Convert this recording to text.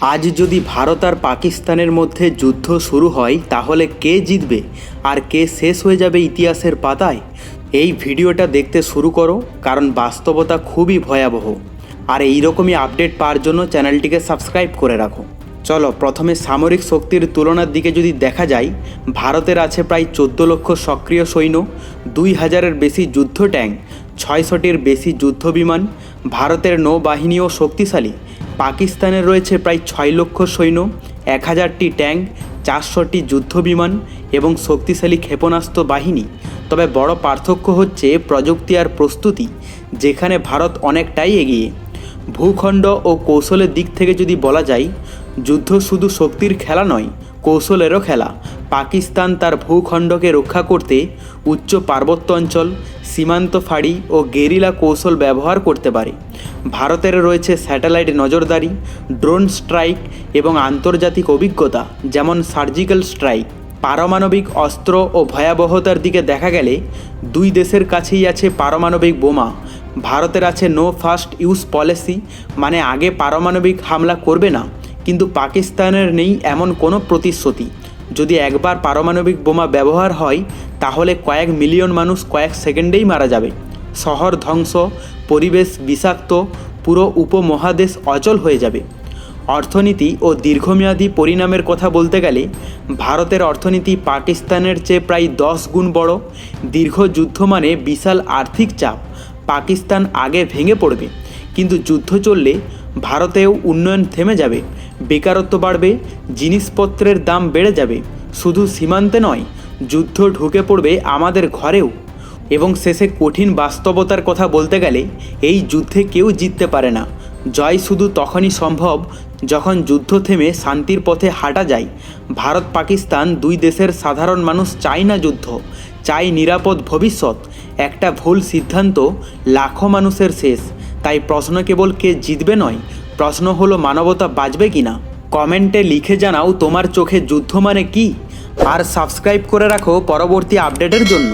আজ যদি ভারত আর পাকিস্তানের মধ্যে যুদ্ধ শুরু হয়, তাহলে কে জিতবে? আর কে শেষ হয়ে যাবে ইতিহাসের পাতায়? এই ভিডিওটা দেখতে শুরু করো, কারণ বাস্তবতা খুবই ভয়াবহ। আর এই রকমই আপডেট পাওয়ার জন্য চ্যানেলটিকে সাবস্ক্রাইব করে রাখো। চলো, প্রথমে সামরিক শক্তির তুলনার দিকে যদি দেখা যায়, ভারতের আছে প্রায় চোদ্দ লক্ষ সক্রিয় সৈন্য, দুই হাজারের বেশি যুদ্ধ ট্যাঙ্ক, ছয়শটির বেশি যুদ্ধ বিমান ভারতের নৌবাহিনীও শক্তিশালী। পাকিস্তানের রয়েছে প্রায় ছয় লক্ষ সৈন্য, এক হাজারটি ট্যাঙ্ক, চারশোটি যুদ্ধ বিমান এবং শক্তিশালী ক্ষেপণাস্ত্র বাহিনী। তবে বড় পার্থক্য হচ্ছে প্রযুক্তি আর প্রস্তুতি, যেখানে ভারত অনেকটাই এগিয়ে। ভূখণ্ড ও কৌশলের দিক থেকে যদি বলা যায় যুদ্ধ শুধু শক্তির খেলা নয়, কৌশলেরও খেলা। পাকিস্তান তার ভূখণ্ডকে রক্ষা করতে উচ্চ পার্বত্য অঞ্চল, সীমান্ত ফাঁড়ি ও গেরিলা কৌশল ব্যবহার করতে পারে। ভারতের রয়েছে স্যাটেলাইট নজরদারি, ড্রোন স্ট্রাইক এবং আন্তর্জাতিক অভিজ্ঞতা, যেমন সার্জিক্যাল স্ট্রাইক। পারমাণবিক অস্ত্র ও ভয়াবহতার দিকে দেখা গেলে দুই দেশের কাছেই আছে পারমাণবিক বোমা। ভারতের আছে নো ফার্স্ট ইউজ পলিসি মানে আগে পারমাণবিক হামলা করবে না। কিন্তু পাকিস্তানের নেই এমন কোনো প্রতিশ্রুতি। যদি একবার পারমাণবিক বোমা ব্যবহার হয়, তাহলে কয়েক মিলিয়ন মানুষ কয়েক সেকেন্ডেই মারা যাবে। শহর ধ্বংস, পরিবেশ বিষাক্ত, পুরো উপমহাদেশ অচল হয়ে যাবে। অর্থনীতি ও দীর্ঘমেয়াদী পরিণামের কথা বলতে গেলে, ভারতের অর্থনীতি পাকিস্তানের চেয়ে প্রায় দশ গুণ বড়। দীর্ঘ যুদ্ধ মানে বিশাল আর্থিক চাপ। পাকিস্তান আগে ভেঙে পড়বে। কিন্তু যুদ্ধ চললে ভারতেও উন্নয়ন থেমে যাবে। বেকারত্ব বাড়বে, জিনিসপত্রের দাম বেড়ে যাবে। শুধু সীমান্তে নয়, যুদ্ধ ঢুকে পড়বে আমাদের ঘরেও। এবং শেষে কঠিন বাস্তবতার কথা বলতে গেলে এই যুদ্ধে কেউ জিততে পারে না। জয় শুধু তখনই সম্ভব যখন যুদ্ধ থেমে শান্তির পথে হাঁটা যায়। ভারত, পাকিস্তান দুই দেশের সাধারণ মানুষ চায় না যুদ্ধ, চায় নিরাপদ ভবিষ্যৎ। একটা ভুল সিদ্ধান্ত লাখো মানুষের শেষ। তাই প্রশ্ন কেবল কে জিতবে নয় প্রশ্ন হলো, মানবতা বাঁচবে কি না কমেন্টে লিখে জানাও তোমার চোখে যুদ্ধ মানে কি? আর সাবস্ক্রাইব করে রাখো পরবর্তী আপডেটের জন্য।